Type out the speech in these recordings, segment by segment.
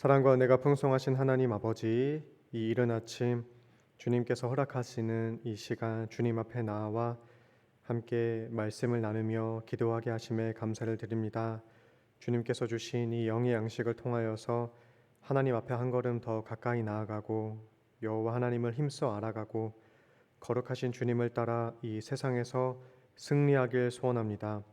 사랑과 은혜가 풍성하신 하나님 아버지, 이 이른 아침 주님께서 허락하시는 이 시간 주님 앞에 나와 함께 말씀을 나누며 기도하게 하심에 감사를 드립니다. 주님께서 주신 이 영의 양식을 통하여서 하나님 앞에 한 걸음 더 가까이 나아가고 여호와 하나님을 힘써 알아가고 거룩하신 주님을 따라 이 세상에서 승리하길 소원합니다.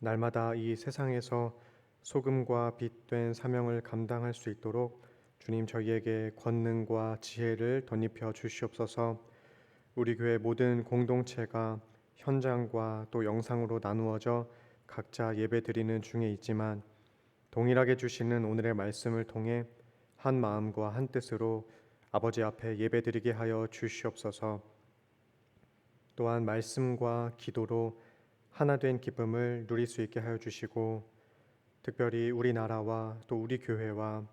날마다 이 세상에서 소금과 빛된 사명을 감당할 수 있도록 주님 저희에게 권능과 지혜를 덧입혀 주시옵소서. 우리 교회 모든 공동체가 현장과 또 영상으로 나누어져 각자 예배드리는 중에 있지만 동일하게 주시는 오늘의 말씀을 통해 한 마음과 한 뜻으로 아버지 앞에 예배드리게 하여 주시옵소서. 또한 말씀과 기도로 하나 된 기쁨을 누릴 수 있게 하여 주시고 특별히 우리나라와 또 우리 교회와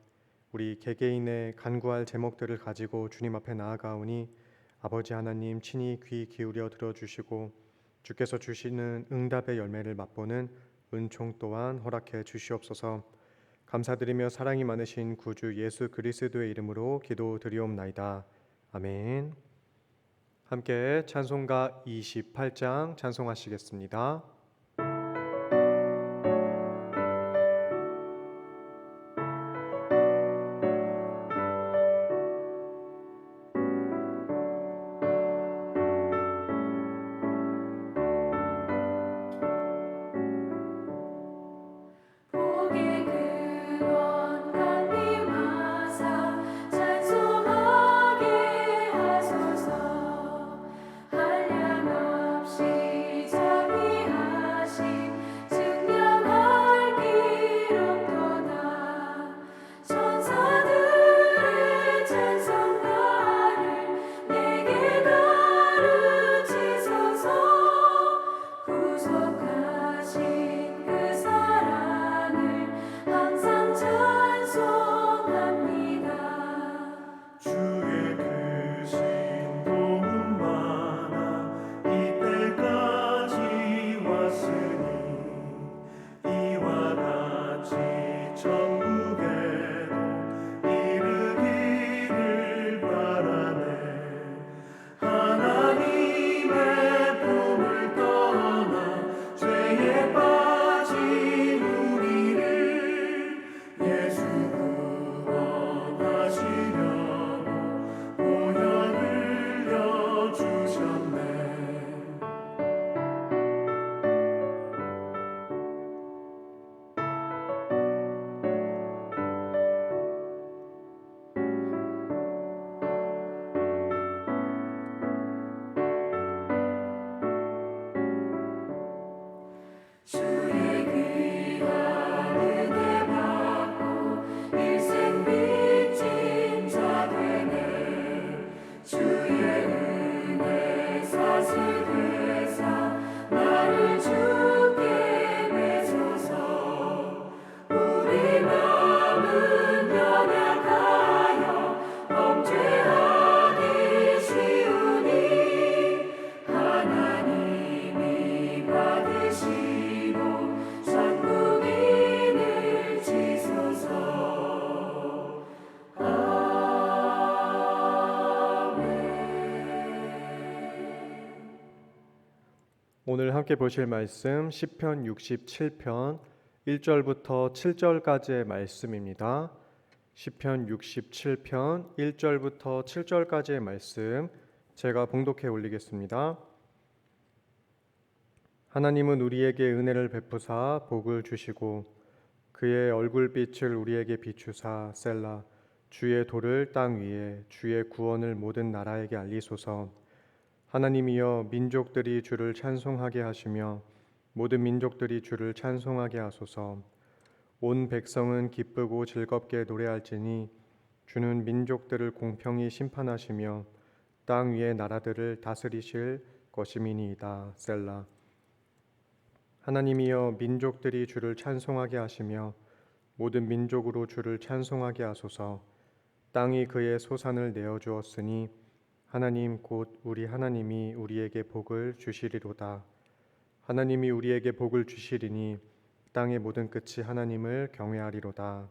우리 개개인의 간구할 제목들을 가지고 주님 앞에 나아가오니 아버지 하나님 친히 귀 기울여 들어주시고 주께서 주시는 응답의 열매를 맛보는 은총 또한 허락해 주시옵소서 감사드리며 사랑이 많으신 구주 예수 그리스도의 이름으로 기도드리옵나이다. 아멘 함께 찬송가 28장 찬송하시겠습니다. 함께 보실 말씀 시편 67편 1절부터 7절까지의 말씀입니다. 시편 67편 1절부터 7절까지의 말씀 제가 봉독해 올리겠습니다. 하나님은 우리에게 은혜를 베푸사 복을 주시고 그의 얼굴빛을 우리에게 비추사 셀라 주의 도를 땅 위에 주의 구원을 모든 나라에게 알리소서 하나님이여 민족들이 주를 찬송하게 하시며 모든 민족들이 주를 찬송하게 하소서. 온 백성은 기쁘고 즐겁게 노래할지니 주는 민족들을 공평히 심판하시며 땅 위의 나라들을 다스리실 것임이니이다. 셀라. 하나님이여 민족들이 주를 찬송하게 하시며 모든 민족으로 주를 찬송하게 하소서. 땅이 그의 소산을 내어 주었으니 하나님 곧 우리 하나님이 우리에게 복을 주시리로다. 하나님이 우리에게 복을 주시리니 땅의 모든 끝이 하나님을 경외하리로다.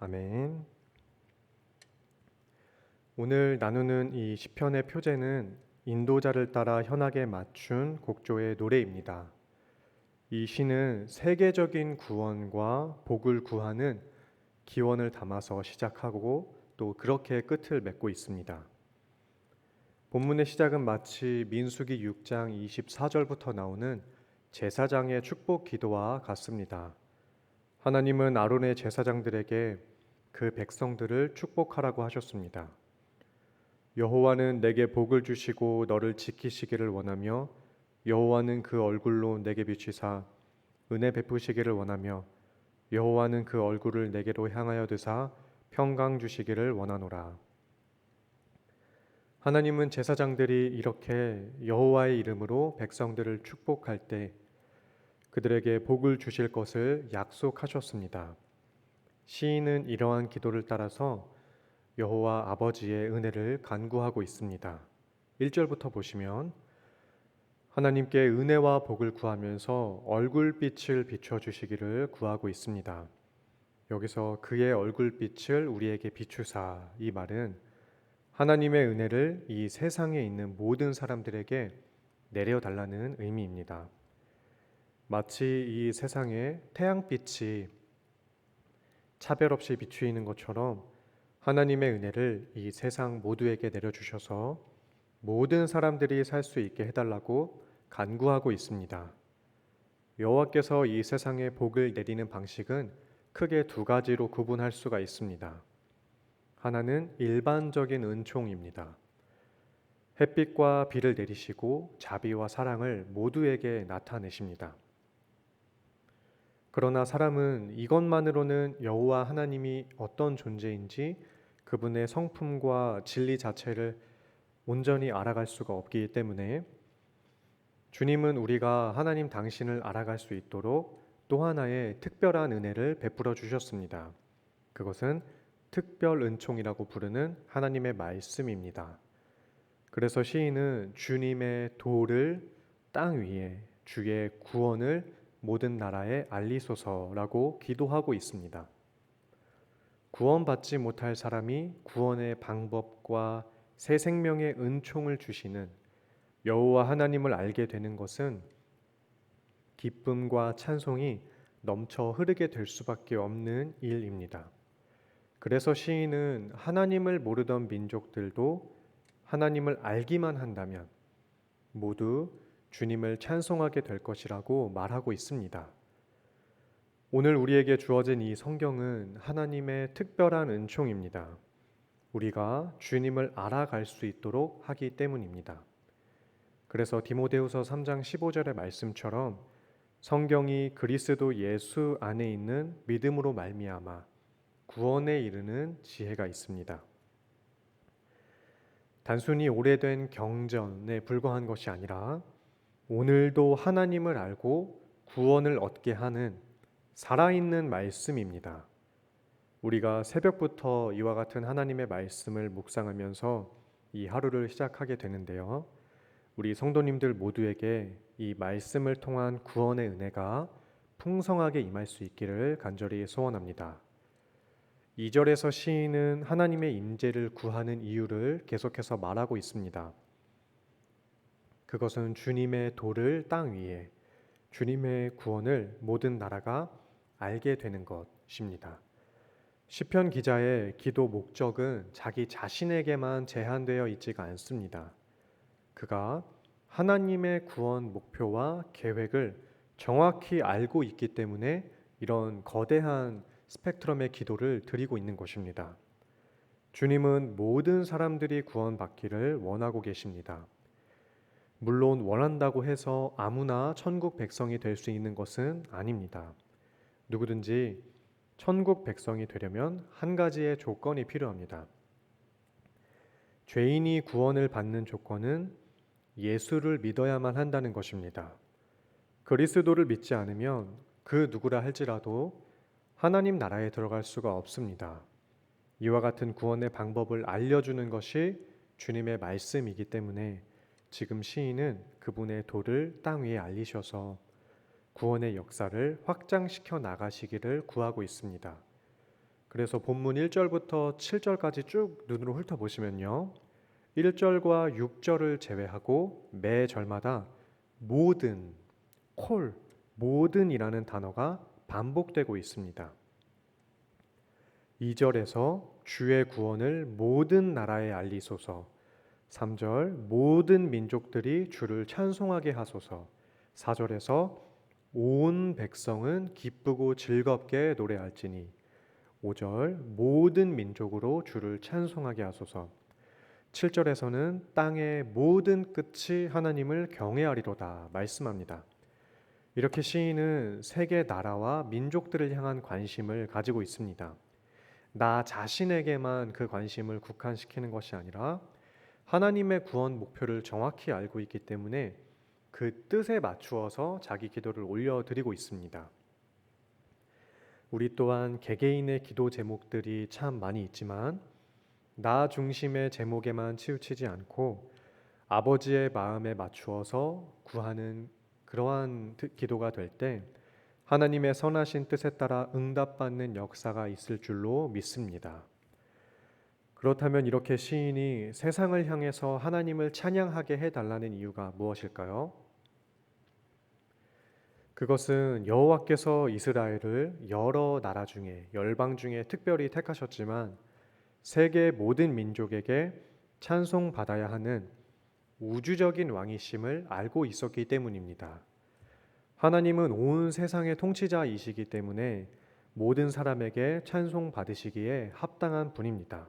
아멘. 오늘 나누는 이 시편의 표제는 인도자를 따라 현악에 맞춘 곡조의 노래입니다. 이 시는 세계적인 구원과 복을 구하는 기원을 담아서 시작하고 또 그렇게 끝을 맺고 있습니다. 본문의 시작은 마치 민수기 6장 24절부터 나오는 제사장의 축복 기도와 같습니다. 하나님은 아론의 제사장들에게 그 백성들을 축복하라고 하셨습니다. 여호와는 내게 복을 주시고 너를 지키시기를 원하며 여호와는 그 얼굴로 내게 비추사 은혜 베푸시기를 원하며 여호와는 그 얼굴을 내게로 향하여 드사 평강 주시기를 원하노라. 하나님은 제사장들이 이렇게 여호와의 이름으로 백성들을 축복할 때 그들에게 복을 주실 것을 약속하셨습니다. 시인은 이러한 기도를 따라서 여호와 아버지의 은혜를 간구하고 있습니다. 1절부터 보시면 하나님께 은혜와 복을 구하면서 얼굴빛을 비춰 주시기를 구하고 있습니다. 여기서 그의 얼굴빛을 우리에게 비추사 이 말은 하나님의 은혜를 이 세상에 있는 모든 사람들에게 내려달라는 의미입니다. 마치 이 세상에 태양빛이 차별 없이 비추이는 것처럼 하나님의 은혜를 이 세상 모두에게 내려주셔서 모든 사람들이 살 수 있게 해달라고 간구하고 있습니다. 여호와께서 이 세상에 복을 내리는 방식은 크게 두 가지로 구분할 수가 있습니다. 하나는 일반적인 은총입니다. 햇빛과 비를 내리시고 자비와 사랑을 모두에게 나타내십니다. 그러나 사람은 이것만으로는 여호와 하나님이 어떤 존재인지 그분의 성품과 진리 자체를 온전히 알아갈 수가 없기 때문에 주님은 우리가 하나님 당신을 알아갈 수 있도록 또 하나의 특별한 은혜를 베풀어 주셨습니다. 그것은 특별 은총이라고 부르는 하나님의 말씀입니다. 그래서 시인은 주님의 도를 땅 위에 주의 구원을 모든 나라에 알리소서라고 기도하고 있습니다. 구원받지 못할 사람이 구원의 방법과 새 생명의 은총을 주시는 여호와 하나님을 알게 되는 것은 기쁨과 찬송이 넘쳐 흐르게 될 수밖에 없는 일입니다. 그래서 시인은 하나님을 모르던 민족들도 하나님을 알기만 한다면 모두 주님을 찬송하게 될 것이라고 말하고 있습니다. 오늘 우리에게 주어진 이 성경은 하나님의 특별한 은총입니다. 우리가 주님을 알아갈 수 있도록 하기 때문입니다. 그래서 디모데후서 3장 15절의 말씀처럼 성경이 그리스도 예수 안에 있는 믿음으로 말미암아 구원에 이르는 지혜가 있습니다. 단순히 오래된 경전에 불과한 것이 아니라 오늘도 하나님을 알고 구원을 얻게 하는 살아있는 말씀입니다. 우리가 새벽부터 이와 같은 하나님의 말씀을 묵상하면서 이 하루를 시작하게 되는데요. 우리 성도님들 모두에게 이 말씀을 통한 구원의 은혜가 풍성하게 임할 수 있기를 간절히 소원합니다. 2절에서 시인은 하나님의 임재를 구하는 이유를 계속해서 말하고 있습니다. 그것은 주님의 도를 땅 위에 주님의 구원을 모든 나라가 알게 되는 것입니다. 시편 기자의 기도 목적은 자기 자신에게만 제한되어 있지가 않습니다. 그가 하나님의 구원 목표와 계획을 정확히 알고 있기 때문에 이런 거대한 스펙트럼의 기도를 드리고 있는 것입니다. 주님은 모든 사람들이 구원받기를 원하고 계십니다. 물론 원한다고 해서 아무나 천국 백성이 될 수 있는 것은 아닙니다. 누구든지 천국 백성이 되려면 한 가지의 조건이 필요합니다. 죄인이 구원을 받는 조건은 예수를 믿어야만 한다는 것입니다. 그리스도를 믿지 않으면 그 누구라 할지라도 하나님 나라에 들어갈 수가 없습니다. 이와 같은 구원의 방법을 알려주는 것이 주님의 말씀이기 때문에 지금 시인은 그분의 도를 땅 위에 알리셔서 구원의 역사를 확장시켜 나가시기를 구하고 있습니다. 그래서 본문 1절부터 7절까지 쭉 눈으로 훑어보시면요. 1절과 6절을 제외하고 매 절마다 모든, 콜, 모든이라는 단어가 반복되고 있습니다. 2절에서 주의 구원을 모든 나라에 알리소서. 3절 모든 민족들이 주를 찬송하게 하소서. 4절에서 온 백성은 기쁘고 즐겁게 노래할지니 5절 모든 민족으로 주를 찬송하게 하소서. 7절에서는 땅의 모든 끝이 하나님을 경외하리로다 말씀합니다. 이렇게 시인은 세계 나라와 민족들을 향한 관심을 가지고 있습니다. 나 자신에게만 그 관심을 국한시키는 것이 아니라 하나님의 구원 목표를 정확히 알고 있기 때문에 그 뜻에 맞추어서 자기 기도를 올려드리고 있습니다. 우리 또한 개개인의 기도 제목들이 참 많이 있지만 나 중심의 제목에만 치우치지 않고 아버지의 마음에 맞추어서 구하는 그러한 드- 기도가 될 때 하나님의 선하신 뜻에 따라 응답받는 역사가 있을 줄로 믿습니다. 그렇다면 이렇게 시인이 세상을 향해서 하나님을 찬양하게 해달라는 이유가 무엇일까요? 그것은 여호와께서 이스라엘을 여러 나라 중에 열방 중에 특별히 택하셨지만 세계 모든 민족에게 찬송 받아야 하는 우주적인 왕이심을 알고 있었기 때문입니다. 하나님은 온 세상의 통치자이시기 때문에 모든 사람에게 찬송 받으시기에 합당한 분입니다.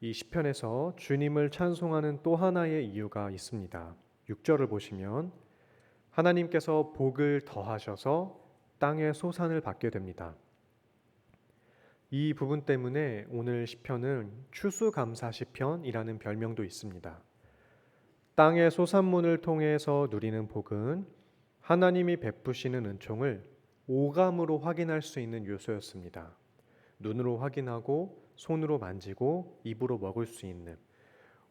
이 시편에서 주님을 찬송하는 또 하나의 이유가 있습니다. 6절을 보시면 하나님께서 복을 더하셔서 땅의 소산을 받게 됩니다. 이 부분 때문에 오늘 시편은 추수감사 시편이라는 별명도 있습니다. 땅의 소산문을 통해서 누리는 복은 하나님이 베푸시는 은총을 오감으로 확인할 수 있는 요소였습니다. 눈으로 확인하고 손으로 만지고 입으로 먹을 수 있는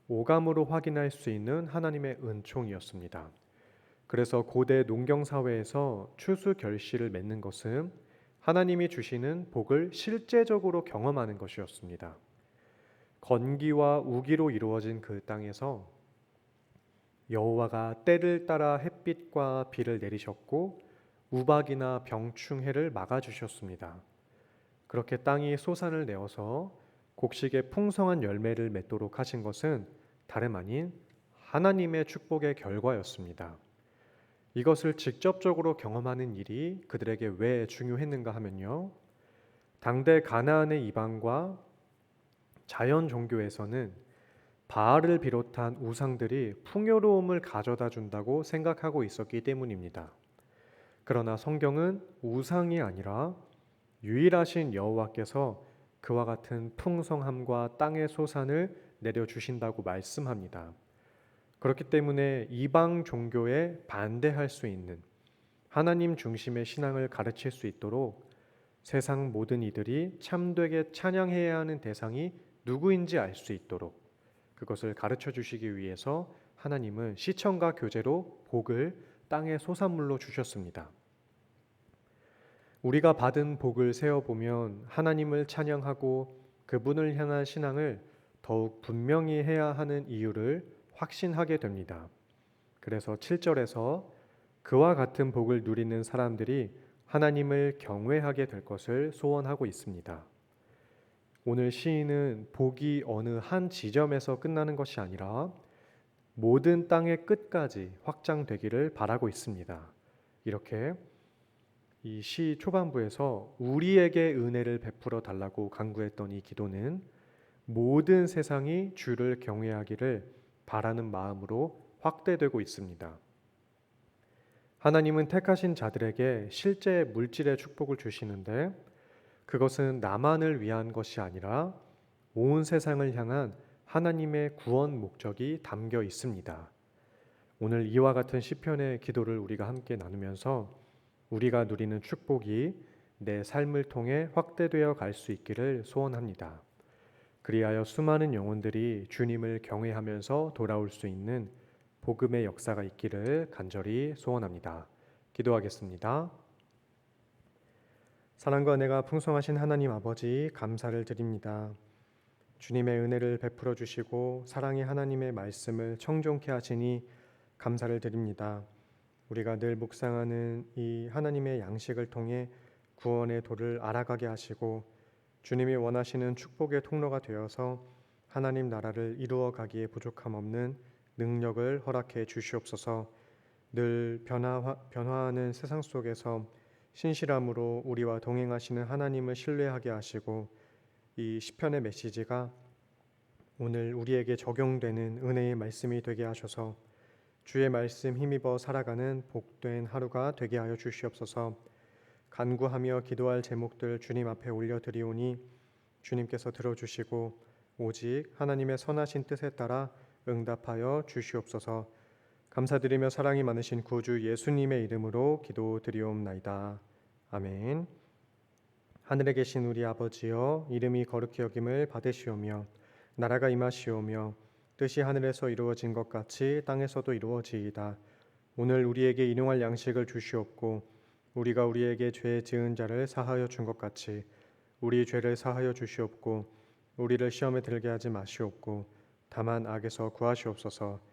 오감으로 확인할 수 있는 하나님의 은총이었습니다. 그래서 고대 농경 사회에서 추수 결실을 맺는 것은 하나님이 주시는 복을 실제적으로 경험하는 것이었습니다. 건기와 우기로 이루어진 그 땅에서 여호와가 때를 따라 햇빛과 비를 내리셨고 우박이나 병충해를 막아 주셨습니다. 그렇게 땅이 소산을 내어서 곡식의 풍성한 열매를 맺도록 하신 것은 다름 아닌 하나님의 축복의 결과였습니다. 이것을 직접적으로 경험하는 일이 그들에게 왜 중요했는가 하면요. 당대 가나안의 이방과 자연 종교에서는 바알을 비롯한 우상들이 풍요로움을 가져다 준다고 생각하고 있었기 때문입니다. 그러나 성경은 우상이 아니라 유일하신 여호와께서 그와 같은 풍성함과 땅의 소산을 내려 주신다고 말씀합니다. 그렇기 때문에 이방 종교에 반대할 수 있는 하나님 중심의 신앙을 가르칠 수 있도록 세상 모든 이들이 참되게 찬양해야 하는 대상이 누구인지 알 수 있도록 그것을 가르쳐 주시기 위해서 하나님은 시청과 교제로 복을 땅의 소산물로 주셨습니다. 우리가 받은 복을 세어 보면 하나님을 찬양하고 그분을 향한 신앙을 더욱 분명히 해야 하는 이유를 확신하게 됩니다. 그래서 7절에서 그와 같은 복을 누리는 사람들이 하나님을 경외하게 될 것을 소원하고 있습니다. 오늘 시인은 복이 어느 한 지점에서 끝나는 것이 아니라 모든 땅의 끝까지 확장되기를 바라고 있습니다. 이렇게 이 시 초반부에서 우리에게 은혜를 베풀어 달라고 간구했던 이 기도는 모든 세상이 주를 경외하기를 바라는 마음으로 확대되고 있습니다. 하나님은 택하신 자들에게 실제 물질의 축복을 주시는데 그것은 나만을 위한 것이 아니라 온 세상을 향한 하나님의 구원 목적이 담겨 있습니다. 오늘 이와 같은 시편의 기도를 우리가 함께 나누면서 우리가 누리는 축복이 내 삶을 통해 확대되어 갈 수 있기를 소원합니다. 그리하여 수많은 영혼들이 주님을 경외하면서 돌아올 수 있는 복음의 역사가 있기를 간절히 소원합니다. 기도하겠습니다. 사랑과 은혜가 풍성하신 하나님 아버지 감사를 드립니다. 주님의 은혜를 베풀어 주시고 사랑의 하나님의 말씀을 청종케 하시니 감사를 드립니다. 우리가 늘 묵상하는 이 하나님의 양식을 통해 구원의 도를 알아가게 하시고 주님이 원하시는 축복의 통로가 되어서 하나님 나라를 이루어 가기에 부족함 없는 능력을 허락해 주시옵소서. 늘 변화 변화하는 세상 속에서 신실함으로 우리와 동행하시는 하나님을 신뢰하게 하시고 이 시편의 메시지가 오늘 우리에게 적용되는 은혜의 말씀이 되게 하셔서 주의 말씀 힘입어 살아가는 복된 하루가 되게 하여 주시옵소서. 간구하며 기도할 제목들 주님 앞에 올려드리오니 주님께서 들어주시고 오직 하나님의 선하신 뜻에 따라 응답하여 주시옵소서. 감사드리며 사랑이 많으신 구주 예수님의 이름으로 기도드리옵나이다. 아멘. 하늘에 계신 우리 아버지여 이름이 거룩히 여김을 받으시오며 나라가 임하시오며 뜻이 하늘에서 이루어진 것 같이 땅에서도 이루어지이다. 오늘 우리에게 일용할 양식을 주시옵고 우리가 우리에게 죄 지은 자를 사하여 준 것 같이 우리 죄를 사하여 주시옵고 우리를 시험에 들게 하지 마시옵고 다만 악에서 구하시옵소서.